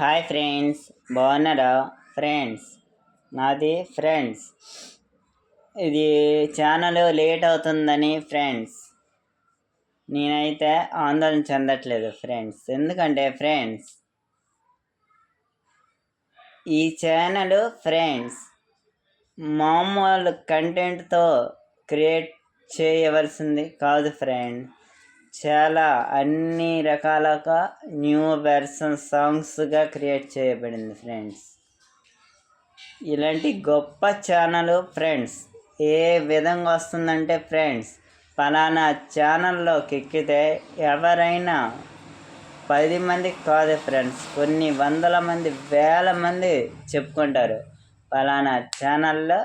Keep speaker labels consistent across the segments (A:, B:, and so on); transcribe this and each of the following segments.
A: Hi friends బాగున్నారా? Friends నాది friends. ఇది ఛానల్ లేట్ అవుతుందని ఫ్రెండ్స్. నేనైతే ఆందోళన చెందట్లేదు ఫ్రెండ్స్. ఎందుకంటే ఫ్రెండ్స్ ఈ ఛానల్ ఫ్రెండ్స్ మామూలు కంటెంట్తో క్రియేట్ చేయవలసింది కాదు ఫ్రెండ్స్ చాలా అన్ని రకాలుగా న్యూ వెర్షన్ సాంగ్స్గా క్రియేట్ చేయబడింది ఫ్రెండ్స్. ఇలాంటి గొప్ప ఛానల్ ఫ్రెండ్స్ ఏ విధంగా వస్తుందంటే ఫ్రెండ్స్ ఫలానా ఛానల్లోకి ఎక్కితే ఎవరైనా పది మంది కాదు ఫ్రెండ్స్ కొన్ని వందల మంది వేల మంది చెప్పుకుంటారు. ఫలానా ఛానల్లో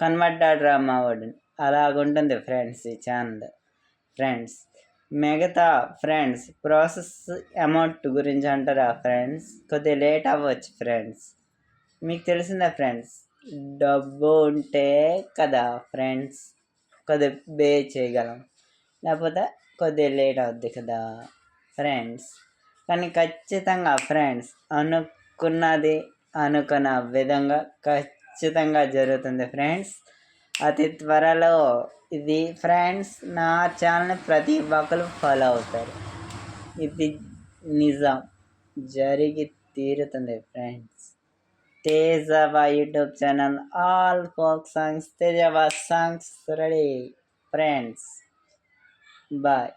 A: కన్వర్ట్ డ్రామా వాడు అలాగుంటుంది ఫ్రెండ్స్ ఈ ఛానల్. ఫ్రెండ్స్. మిగతా ఫ్రెండ్స్ ప్రాసెస్ అమౌంట్ గురించి అంటారా ఫ్రెండ్స్? కొద్దిగా లేట్ అవ్వచ్చు ఫ్రెండ్స్. మీకు తెలిసిందా ఫ్రెండ్స్? డబ్బు ఉంటే కదా ఫ్రెండ్స్? కొద్దిగా బే చేయగలం. లేకపోతే కొద్దిగా లేట్ అవుద్ది కదా ఫ్రెండ్స్. కానీ ఖచ్చితంగా ఫ్రెండ్స్ అనుకున్నది అనుకున్న విధంగా ఖచ్చితంగా జరుగుతుంది ఫ్రెండ్స్. అతి త్వరలో ఇది ఫ్రెండ్స్ నా ఛానల్ని ప్రతి ఒక్కరు ఫాలో అవుతారు. ఇది నిజం. జరిగి తీరుతుంది friends. తేజవా YouTube channel all folk songs తేజవా songs ready. Friends bye.